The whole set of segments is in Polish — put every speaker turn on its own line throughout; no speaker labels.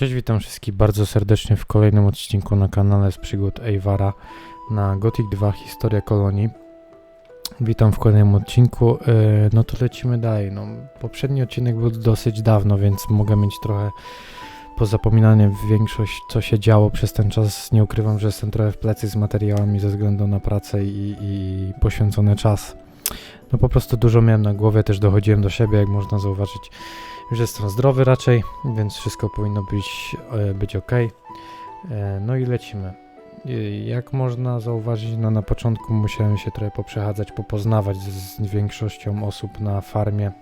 Cześć, witam wszystkich bardzo serdecznie w kolejnym odcinku na kanale z przygód Eivara na Gothic 2 Historia Kolonii. Witam w kolejnym odcinku. E, No to lecimy dalej. No, poprzedni odcinek był dosyć dawno, więc mogę mieć trochę pozapominanie większość co się działo przez ten czas. Nie ukrywam, że jestem trochę w plecy z materiałami ze względu na pracę i, i poświęcony czas. No po prostu dużo miałem na głowie, też dochodziłem do siebie, jak można zauważyć. Już jestem zdrowy raczej, więc wszystko powinno być, e, być ok. E, no i lecimy. E, Jak można zauważyć, no na początku musiałem się trochę poprzechadzać, popoznawać z, większością osób na farmie.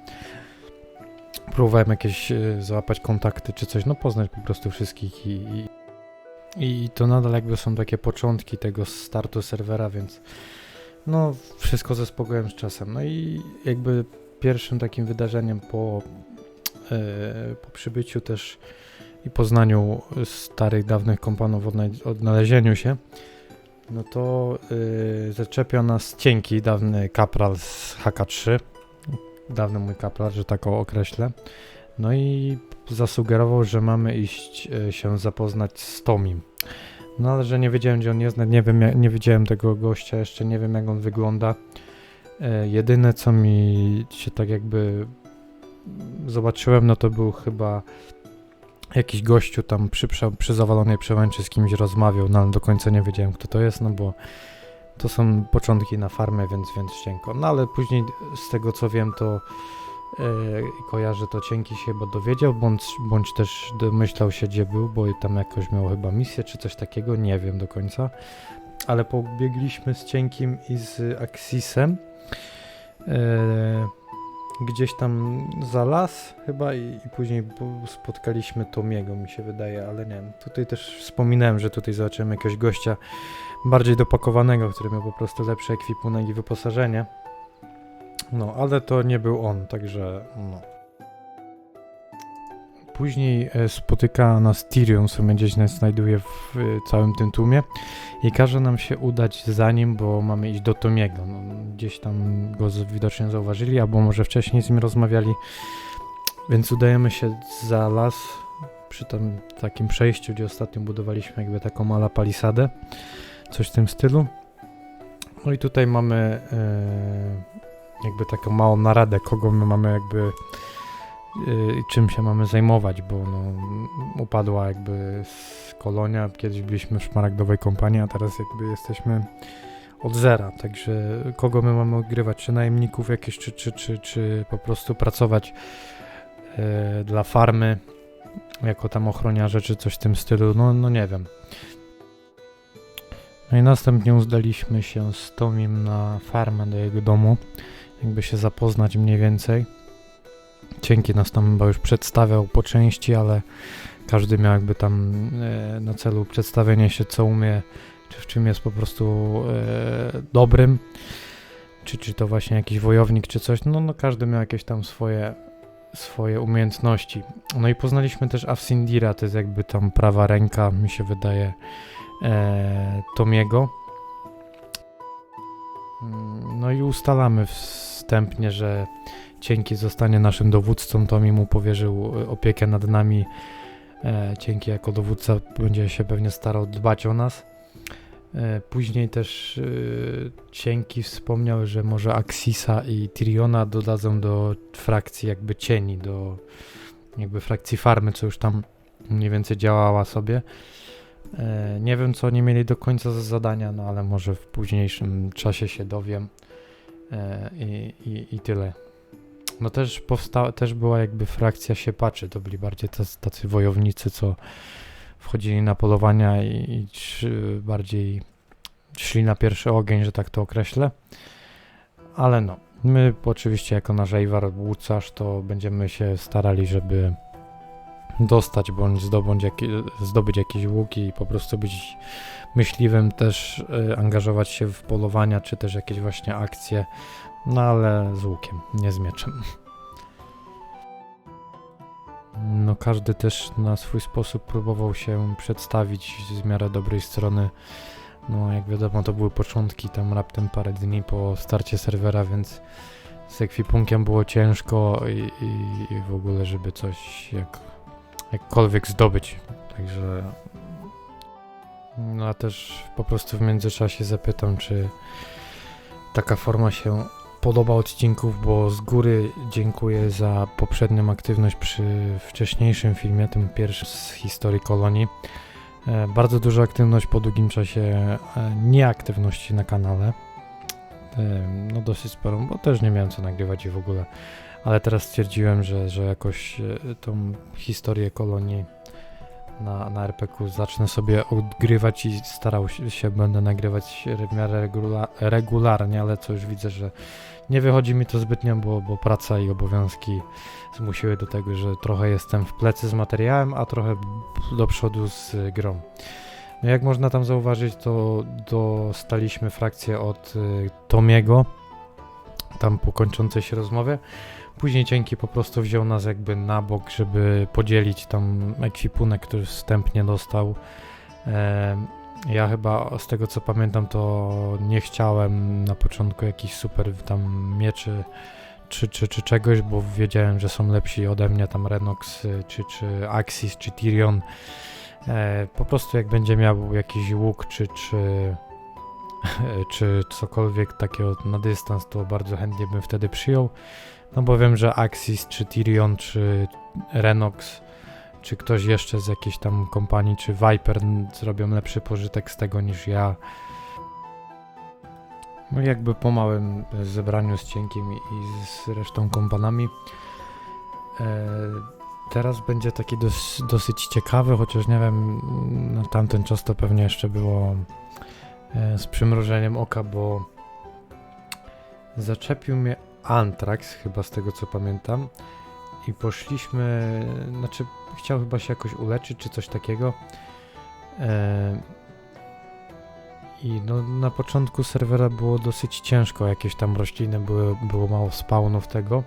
Próbowałem jakieś załapać kontakty czy coś, no poznać po prostu wszystkich i, i, i to nadal jakby są takie początki tego startu serwera, więc no wszystko ze spokojem z czasem. No i jakby pierwszym takim wydarzeniem po po przybyciu też i poznaniu starych, dawnych kompanów, odnalezieniu się, no to y, zaczepia nas cienki, dawny kapral z HK3, dawny mój kapral, że tak określę, no i zasugerował, że mamy iść y, się zapoznać z Tomim. No ale że nie wiedziałem, gdzie on jest, nie wiem, nie widziałem tego gościa, jeszcze nie wiem, jak on wygląda. E, jedyne, co mi się tak jakby zobaczyłem, no to był chyba jakiś gościu tam przy, przy zawalonej przełęczy z kimś rozmawiał, no ale do końca nie wiedziałem kto to jest, no bo to są początki na farmę, więc, więc cienko. No ale później z tego co wiem, to e, kojarzę, to Cienki się chyba dowiedział, bądź, bądź też domyślał się gdzie był, bo tam jakoś miał chyba misję czy coś takiego, nie wiem do końca. Ale pobiegliśmy z Cienkim i z Axisem. E, gdzieś tam za las chyba i, i później po- spotkaliśmy Tomiego, mi się wydaje, ale nie wiem. Tutaj też wspominałem, że tutaj zobaczyłem jakiegoś gościa bardziej dopakowanego, który miał po prostu lepszy ekwipunek i wyposażenie. No, ale to nie był on, także no. Później e, spotyka nas Tyrion, sobie gdzieś nas znajduje w e, całym tym tłumie i każe nam się udać za nim, bo mamy iść do Tomiego. No, gdzieś tam go widocznie zauważyli, albo może wcześniej z nim rozmawiali. Więc udajemy się za las przy tam takim przejściu, gdzie ostatnio budowaliśmy jakby taką mala palisadę. Coś w tym stylu. No i tutaj mamy e, jakby taką małą naradę, kogo my mamy jakby czym się mamy zajmować, bo no, upadła jakby z kolonia. Kiedyś byliśmy w szmaragdowej kompanii, a teraz jakby jesteśmy od zera. Także kogo my mamy odgrywać? Czy najemników jakieś, czy, czy, czy, czy po prostu pracować e, dla farmy jako tam ochroniarze, czy coś w tym stylu? No, no nie wiem. No i następnie udaliśmy się z Tomim na farmę do jego domu, jakby się zapoznać mniej więcej. Cienki nas tam chyba już przedstawiał po części, ale każdy miał jakby tam e, na celu przedstawienie się, co umie, czy w czym jest po prostu e, dobrym, czy, czy to właśnie jakiś wojownik, czy coś. No, no każdy miał jakieś tam swoje, swoje umiejętności. No i poznaliśmy też Afsindira, to jest jakby tam prawa ręka, mi się wydaje, e, Tomiego. Mm, No i ustalamy wstępnie, że Cienki zostanie naszym dowódcą. Tomi mu powierzył e, opiekę nad nami. E, Cienki jako dowódca będzie się pewnie starał dbać o nas. E, Później też Cienki wspomniał, że może Axisa i Tyriona dodadzą do frakcji jakby cieni, do jakby frakcji farmy, co już tam mniej więcej działała sobie. Nie wiem, co oni mieli do końca za zadania, no ale może w późniejszym czasie się dowiem. I, i, i tyle. No też powstała, też była jakby frakcja siepaczy, to byli bardziej tacy, wojownicy, co wchodzili na polowania i, i bardziej szli na pierwszy ogień, że tak to określę. Ale no, my oczywiście jako nasz Ejwar Łucarz to będziemy się starali, żeby dostać bądź jaki, zdobyć jakieś łuki i po prostu być myśliwym, też y, angażować się w polowania, czy też jakieś właśnie akcje, no ale z łukiem, nie z mieczem. No każdy też na swój sposób próbował się przedstawić z miarę dobrej strony. No jak wiadomo to były początki, tam raptem parę dni po starcie serwera, więc z ekwipunkiem było ciężko i, i, i w ogóle żeby coś jak jakkolwiek zdobyć. Także no a też po prostu w międzyczasie zapytam, czy taka forma się podoba odcinków, bo z góry dziękuję za poprzednią aktywność przy wcześniejszym filmie, tym pierwszym z historii kolonii. E, Bardzo duża aktywność po długim czasie e, nieaktywności na kanale. E, No dosyć sporą, bo też nie miałem co nagrywać i w ogóle. Ale teraz stwierdziłem, że, że jakoś tą historię kolonii na, na RPQ zacznę sobie odgrywać i starał się, się będę nagrywać w miarę regula, regularnie, ale co już widzę, że nie wychodzi mi to zbytnio, bo, bo praca i obowiązki zmusiły do tego, że trochę jestem w plecy z materiałem, a trochę do przodu z grą. No jak można tam zauważyć, to dostaliśmy frakcję od y, Tomiego, tam po kończącej się rozmowie. Później Cienki po prostu wziął nas jakby na bok, żeby podzielić tam ekwipunek, który wstępnie dostał. Em, ja chyba z tego co pamiętam, to nie chciałem na początku jakichś super tam mieczy czy, czy, czy czegoś, bo wiedziałem, że są lepsi ode mnie, tam Renox, y, czy, czy Axis, czy Tyrion. E, po prostu jak będzie miał jakiś łuk, czy, czy, czy cokolwiek takiego na dystans, to bardzo chętnie bym wtedy przyjął. No bo wiem, że Axis, czy Tyrion, czy Renox, czy ktoś jeszcze z jakiejś tam kompanii, czy Viper zrobią lepszy pożytek z tego niż ja. No jakby po małym zebraniu z Cienkiem i z resztą kompanami. E, teraz będzie taki dos, dosyć ciekawy, chociaż nie wiem, na tamten czas to pewnie jeszcze było z przymrużeniem oka, bo zaczepił mnie Antrax, chyba z tego co pamiętam. I poszliśmy, znaczy chciał chyba się jakoś uleczyć, czy coś takiego. E, I no, na początku serwera było dosyć ciężko, jakieś tam rośliny były, było mało spawnów tego.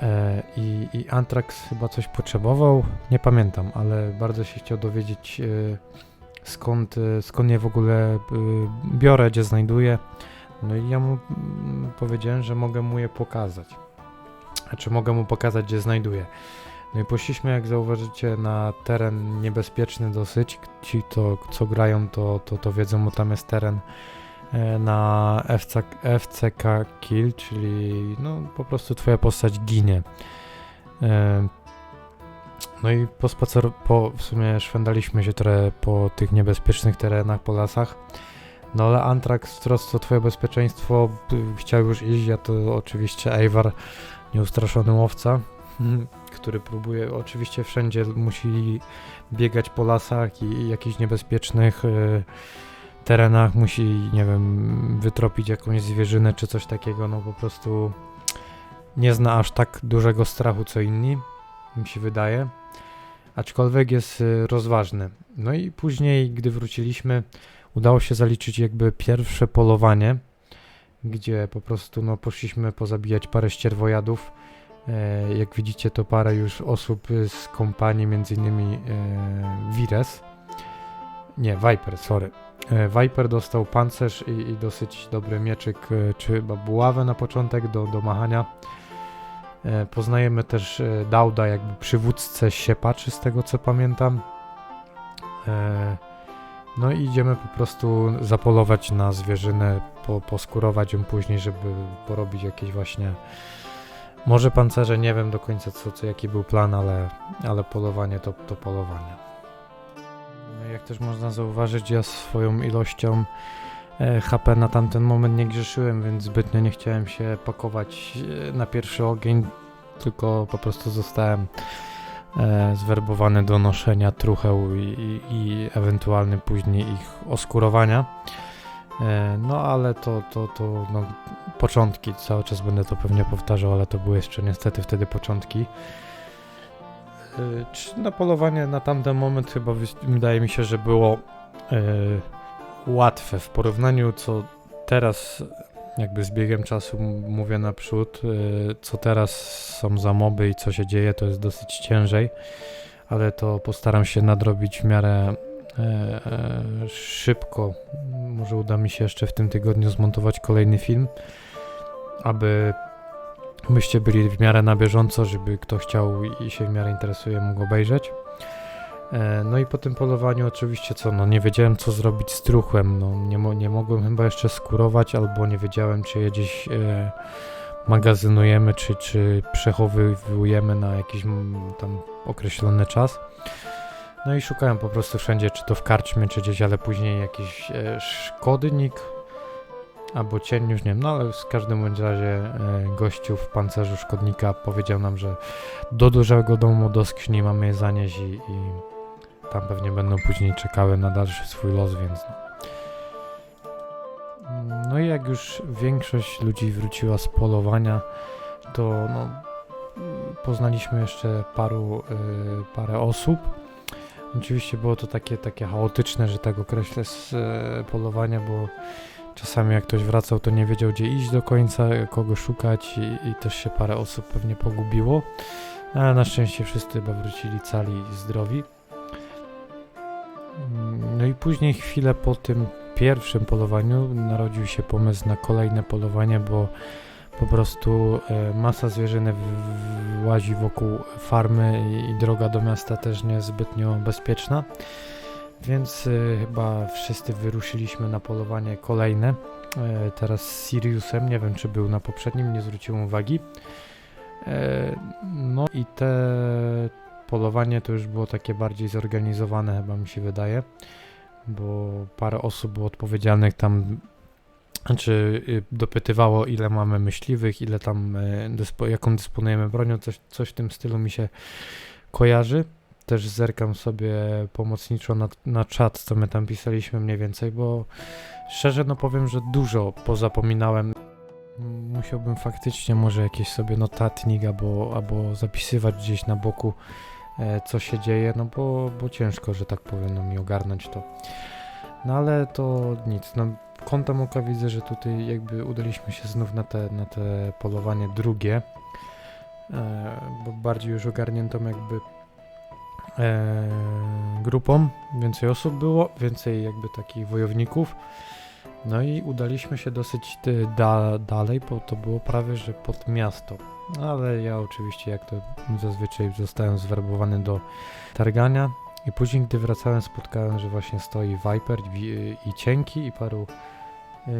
E, I, I Antrax chyba coś potrzebował, nie pamiętam, ale bardzo się chciał dowiedzieć e, skąd, e, skąd je w ogóle e, biorę, gdzie znajduję. No i ja mu mm, powiedziałem, że mogę mu je pokazać. Znaczy mogę mu pokazać, gdzie znajduję. No i poszliśmy, jak zauważycie, na teren niebezpieczny dosyć. Ci, to, co grają, to, to, to wiedzą, bo tam jest teren e, na FC, FCK Kill, czyli no po prostu twoja postać ginie. No i po spacer, po w sumie szwendaliśmy się trochę po tych niebezpiecznych terenach, po lasach. No ale Antrax w trosce o twoje bezpieczeństwo y, chciał już iść, ja to oczywiście Eivor, nieustraszony łowca, który próbuje, oczywiście wszędzie musi biegać po lasach i, i jakichś niebezpiecznych y, terenach, musi, nie wiem, wytropić jakąś zwierzynę czy coś takiego, no po prostu nie zna aż tak dużego strachu co inni, mi się wydaje, aczkolwiek jest y, rozważny. No i później, gdy wróciliśmy, udało się zaliczyć jakby pierwsze polowanie, gdzie po prostu no, poszliśmy pozabijać parę ścierwojadów. E, jak widzicie, to parę już osób z kompanii, między innymi e, Vires. Nie, Viper, sorry. E, Viper dostał pancerz i, i dosyć dobry mieczyk, e, czy chyba buławę na początek do, do machania. E, poznajemy też e, Dauda, jakby przywódcę siepaczy, z tego co pamiętam. E, no i idziemy po prostu zapolować na zwierzynę, po, poskurować ją później, żeby porobić jakieś właśnie może pancerze, nie wiem do końca co, co jaki był plan, ale, ale polowanie to, to polowanie. No Jak też można zauważyć, ja swoją ilością HP na tamten moment nie grzeszyłem, więc zbytnio nie chciałem się pakować e, na pierwszy ogień, tylko po prostu zostałem e, zwerbowany do noszenia trucheł i, i, i ewentualnie później ich oskurowania. E, no ale to, to, to no, początki, cały czas będę to pewnie powtarzał, ale to były jeszcze niestety wtedy początki. E, czy na polowanie na tamten moment chyba wydaje mi się, że było e, łatwe w porównaniu co teraz jakby z biegiem czasu mówię naprzód, e, co teraz są za moby i co się dzieje, to jest dosyć ciężej, ale to postaram się nadrobić w miarę e, e, szybko. Może uda mi się jeszcze w tym tygodniu zmontować kolejny film, aby byście byli w miarę na bieżąco, żeby kto chciał i się w miarę interesuje mógł obejrzeć. E, No i po tym polowaniu oczywiście co, no nie wiedziałem co zrobić z truchłem, no nie, mo- nie mogłem chyba jeszcze skurować, albo nie wiedziałem czy je gdzieś e, magazynujemy, czy, czy przechowujemy na jakiś tam określony czas. No i szukałem po prostu wszędzie, czy to w karczmie, czy gdzieś, ale później jakiś e, szkodnik albo cień, już nie wiem, no ale w każdym bądź razie e, gościu w pancerzu szkodnika powiedział nam, że do dużego domu do skrzyni mamy je zanieść i, i tam pewnie będą później czekały na dalszy swój los, więc no. No i jak już większość ludzi wróciła z polowania, to no, poznaliśmy jeszcze paru, y, parę osób. Oczywiście było to takie, takie chaotyczne, że tak określę, z y, polowania, bo czasami jak ktoś wracał, to nie wiedział gdzie iść do końca, kogo szukać i, i też się parę osób pewnie pogubiło. Ale na szczęście wszyscy chyba wrócili cali i zdrowi. Mm, No i później chwilę po tym pierwszym polowaniu narodził się pomysł na kolejne polowanie, bo po prostu e, masa zwierzyny łazi wokół farmy i droga do miasta też nie jest zbytnio bezpieczna. Więc e, chyba wszyscy wyruszyliśmy na polowanie kolejne. E, teraz z Siriusem, nie wiem czy był na poprzednim, nie zwróciłem uwagi. E, no i te polowanie to już było takie bardziej zorganizowane, chyba mi się wydaje, bo parę osób było odpowiedzialnych tam, znaczy y, dopytywało ile mamy myśliwych, ile tam, y, dyspo, jaką dysponujemy bronią, coś, coś w tym stylu mi się kojarzy. Też zerkam sobie pomocniczo na, na czat, co my tam pisaliśmy mniej więcej, bo szczerze no powiem, że dużo pozapominałem. Musiałbym faktycznie może jakieś sobie notatnik albo, albo zapisywać gdzieś na boku e, co się dzieje, no bo, bo ciężko, że tak powiem, no mi ogarnąć to. No ale to nic, no kątem oka widzę, że tutaj jakby udaliśmy się znów na te, na te polowanie drugie, e, bo bardziej już ogarniętą jakby e, grupą, więcej osób było, więcej jakby takich wojowników. No i udaliśmy się dosyć da, dalej, bo to było prawie, że pod miasto. Ale ja oczywiście, jak to zazwyczaj, zostałem zwerbowany do targania. I później, gdy wracałem, spotkałem, że właśnie stoi Viper i, i Cienki i paru yy,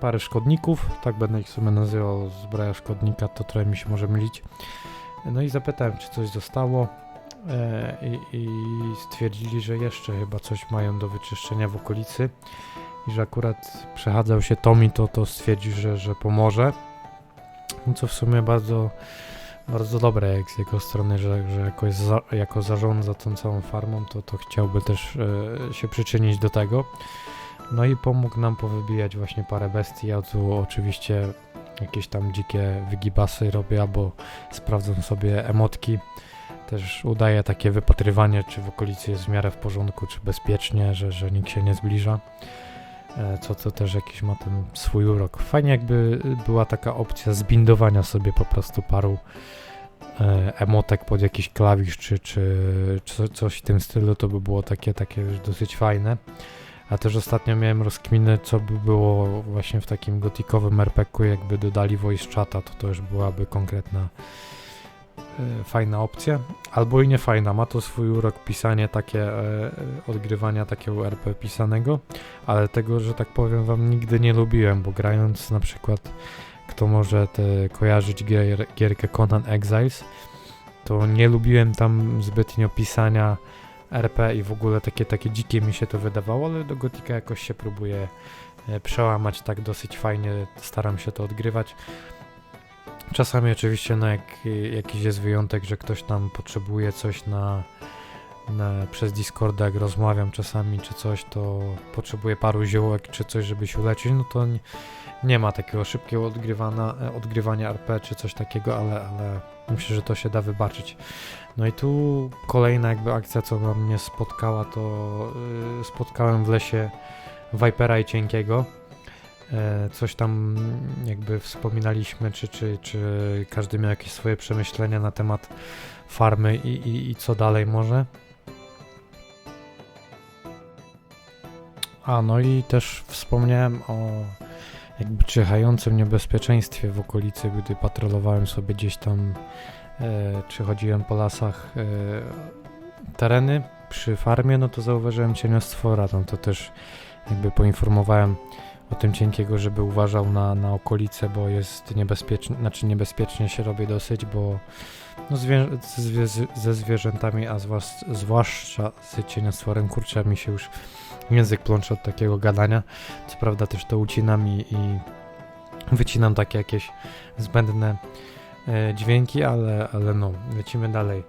parę szkodników, tak będę ich sobie nazywał, zbroja szkodnika, to trochę mi się może mylić. No i zapytałem, czy coś zostało i, i stwierdzili, że jeszcze chyba coś mają do wyczyszczenia w okolicy i że akurat przechadzał się Tommy, to, to stwierdził, że, że pomoże. No co w sumie bardzo, bardzo dobre jak z jego strony, że, że jakoś za, jako zarządza tą całą farmą, to, to chciałby też e, się przyczynić do tego. No i pomógł nam powybijać właśnie parę bestii. Ja tu oczywiście jakieś tam dzikie wygibasy robię, albo sprawdzam sobie emotki. Też udaję takie wypatrywanie, czy w okolicy jest w miarę w porządku, czy bezpiecznie, że, że nikt się nie zbliża. E, Co to też jakiś ma ten swój urok. Fajnie jakby była taka opcja zbindowania sobie po prostu paru e, emotek pod jakiś klawisz, czy, czy, czy coś w tym stylu, to by było takie, takie dosyć fajne. A też ostatnio miałem rozkminę, co by było właśnie w takim gotikowym RPG-u, jakby dodali voice chata, to to już byłaby konkretna fajna opcja. Albo i nie fajna, ma to swój urok pisanie takie, e, e, odgrywania takiego RP pisanego, ale tego, że tak powiem wam nigdy nie lubiłem, bo grając na przykład, kto może te kojarzyć gier, gierkę Conan Exiles, to nie lubiłem tam zbytnio pisania RP i w ogóle takie, takie dzikie mi się to wydawało, ale do Gotika jakoś się próbuję e, przełamać tak dosyć fajnie, staram się to odgrywać. Czasami oczywiście no jak jakiś jest wyjątek, że ktoś tam potrzebuje coś na, na przez Discorda, jak rozmawiam czasami czy coś, to potrzebuje paru ziołek czy coś, żeby się uleczyć, no to nie, nie ma takiego szybkiego e, odgrywania RP czy coś takiego, ale, ale myślę, że to się da wybaczyć. No i tu kolejna jakby akcja, co mnie spotkała, to yy, spotkałem w lesie Vipera i Cienkiego. E, coś tam jakby wspominaliśmy, czy, czy, czy każdy miał jakieś swoje przemyślenia na temat farmy i, i, i co dalej może. A no i też wspomniałem o jakby czyhającym niebezpieczeństwie w okolicy, gdy patrolowałem sobie gdzieś tam, e, czy chodziłem po lasach e, tereny przy farmie, no to zauważyłem cieniostwora, no to też jakby poinformowałem o tym cienkiego, żeby uważał na, na okolice, bo jest niebezpiecznie, znaczy niebezpiecznie się robi dosyć, bo no zwie ze zwierzętami, a zwłasz zwłaszcza z cieniostworem, kurczę, mi się już język plącze od takiego gadania. Co prawda też to ucinam i, i wycinam takie jakieś zbędne e, dźwięki, ale, ale no, lecimy dalej.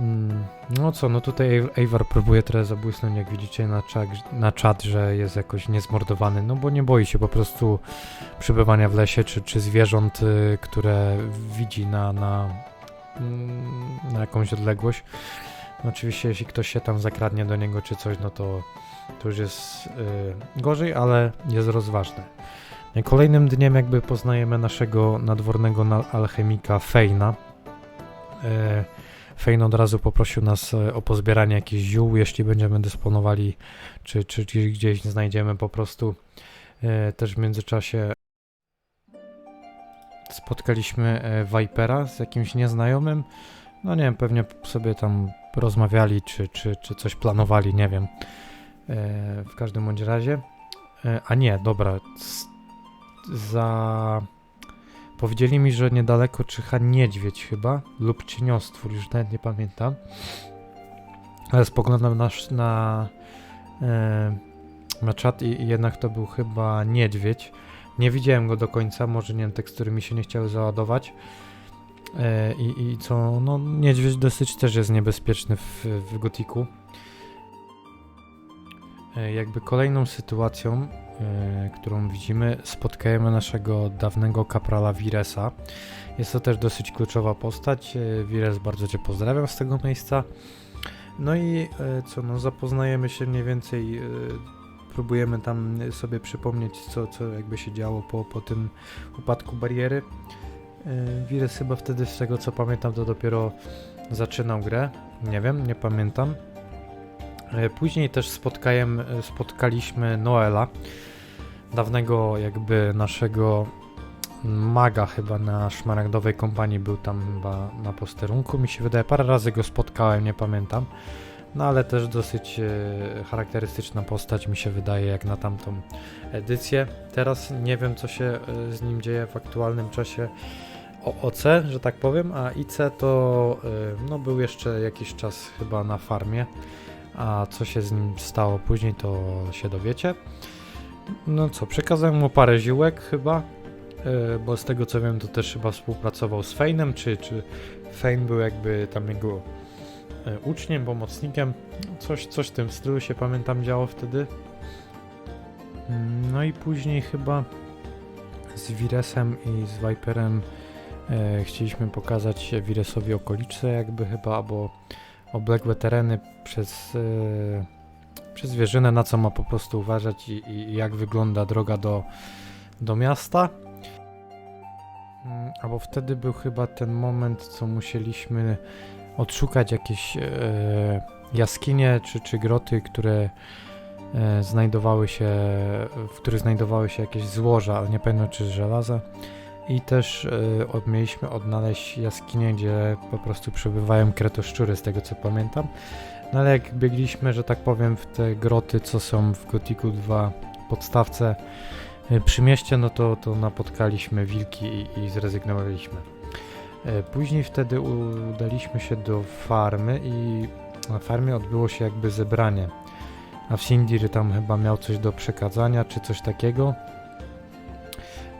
Mm, no co, no tutaj Eivor próbuje trochę zabłysnąć, jak widzicie na, czat, na czat, że jest jakoś niezmordowany, no bo nie boi się po prostu przebywania w lesie, czy, czy zwierząt, y, które widzi na, na, mm, na jakąś odległość. No oczywiście, jeśli ktoś się tam zakradnie do niego czy coś, no to, to już jest y, gorzej, ale jest rozważne. Kolejnym dniem jakby poznajemy naszego nadwornego alchemika Fejna. Y, Fejn od razu poprosił nas e, o pozbieranie jakichś ziół, jeśli będziemy dysponowali, czy, czy, czy gdzieś znajdziemy po prostu. E, też w międzyczasie spotkaliśmy e, Vipera z jakimś nieznajomym. No nie wiem, pewnie sobie tam rozmawiali, czy, czy, czy coś planowali, nie wiem. W każdym bądź razie. A nie, dobra. Za Powiedzieli mi, że niedaleko czyha niedźwiedź chyba, lub cieniostwór, już nawet nie pamiętam. Ale spoglądam na, na, e, na czat i, jednak to był chyba niedźwiedź. Nie widziałem go do końca, może nie wiem, tekstury mi się nie chciały załadować. E, i, I co, no niedźwiedź dosyć też jest niebezpieczny w, w gotiku. E, jakby kolejną sytuacją którą widzimy, spotkajemy naszego dawnego kaprala Viresa. Jest to też dosyć kluczowa postać. E, Vires, bardzo Cię pozdrawiam z tego miejsca. No i e, co, no zapoznajemy się mniej więcej, próbujemy tam sobie przypomnieć, co, co jakby się działo po, po tym upadku bariery. Vires chyba wtedy, z tego co pamiętam, to dopiero zaczynał grę. Nie wiem, nie pamiętam. Później też spotkaliśmy Noela, dawnego jakby naszego maga chyba na szmaragdowej kompanii był tam chyba na posterunku, mi się wydaje, parę razy go spotkałem, nie pamiętam. No ale też dosyć e, charakterystyczna postać mi się wydaje jak na tamtą edycję. Teraz nie wiem co się e, z nim dzieje w aktualnym czasie OC, że tak powiem, a IC to e, no, był jeszcze jakiś czas chyba na farmie, a co się z nim stało później to się dowiecie. No co, przekazałem mu parę ziółek chyba, yy, bo z tego co wiem to też chyba współpracował z Feinem, czy, czy Fein był jakby tam jego yy, uczniem, pomocnikiem, coś, coś w tym stylu się pamiętam działo wtedy. No i później chyba z Viresem i z Viperem yy, chcieliśmy pokazać Viresowi okolice jakby chyba, albo obległe tereny przez przez zwierzynę, na co ma po prostu uważać i, i jak wygląda droga do, do miasta. Mm, albo wtedy był chyba ten moment, co musieliśmy odszukać jakieś e, jaskinie czy, czy groty, które e, znajdowały się, w których znajdowały się jakieś złoża, ale nie pamiętam czy żelaza. I też e, mieliśmy odnaleźć jaskinie, gdzie po prostu przebywają kretoszczury, z tego co pamiętam. No ale jak biegliśmy, że tak powiem, w te groty, co są w Gotiku 2 podstawce y, przy mieście, no to, to napotkaliśmy wilki i, i zrezygnowaliśmy. Y, później wtedy udaliśmy się do farmy i na farmie odbyło się jakby zebranie. A w Sindir tam chyba miał coś do przekazania, czy coś takiego.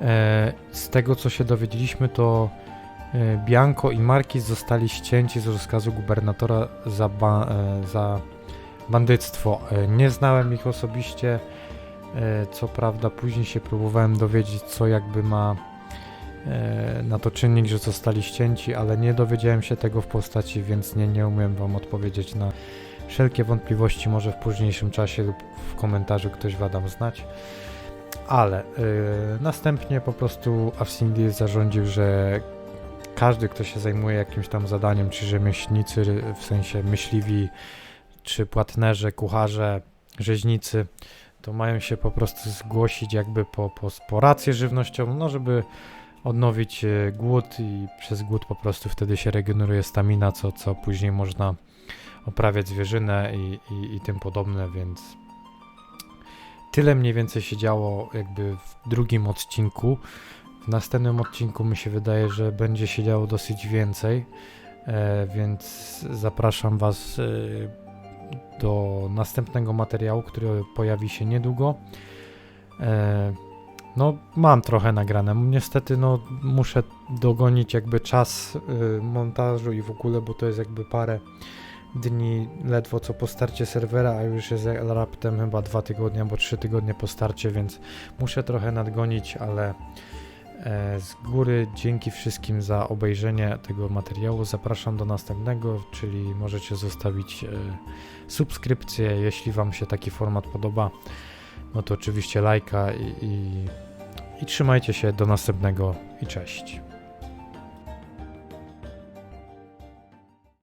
E, z tego co się dowiedzieliśmy, to E, Bianco i Marquis zostali ścięci z rozkazu gubernatora za, ba e, za bandyctwo. Nie znałem ich osobiście, co prawda później się próbowałem dowiedzieć, co jakby ma na to czynnik, że zostali ścięci, ale nie dowiedziałem się tego w postaci, więc nie, nie umiem wam odpowiedzieć na wszelkie wątpliwości, może w późniejszym czasie lub w komentarzu ktoś wadam znać. Ale yy, następnie po prostu Afsindil zarządził, że każdy, kto się zajmuje jakimś tam zadaniem, czy rzemieślnicy, w sensie myśliwi, czy płatnerze, kucharze, rzeźnicy, to mają się po prostu zgłosić jakby po, po, po rację żywnościową, no żeby odnowić e, głód i przez głód po prostu wtedy się regeneruje stamina, co, co później można oprawiać zwierzynę i, i, i tym podobne, więc tyle mniej więcej się działo jakby w drugim odcinku. W następnym odcinku mi się wydaje, że będzie się działo dosyć więcej, e, więc zapraszam Was e, do następnego materiału, który pojawi się niedługo. E, no, mam trochę nagrane. Niestety, no, muszę dogonić jakby czas montażu i w ogóle, bo to jest jakby parę dni ledwo co po starcie serwera, a już jest raptem chyba dwa tygodnie albo trzy tygodnie po starcie, więc muszę trochę nadgonić, ale e, z góry dzięki wszystkim za obejrzenie tego materiału. Zapraszam do następnego, czyli możecie zostawić e, subskrypcję, jeśli Wam się taki format podoba. No to oczywiście lajka i, i, i trzymajcie się do następnego i cześć.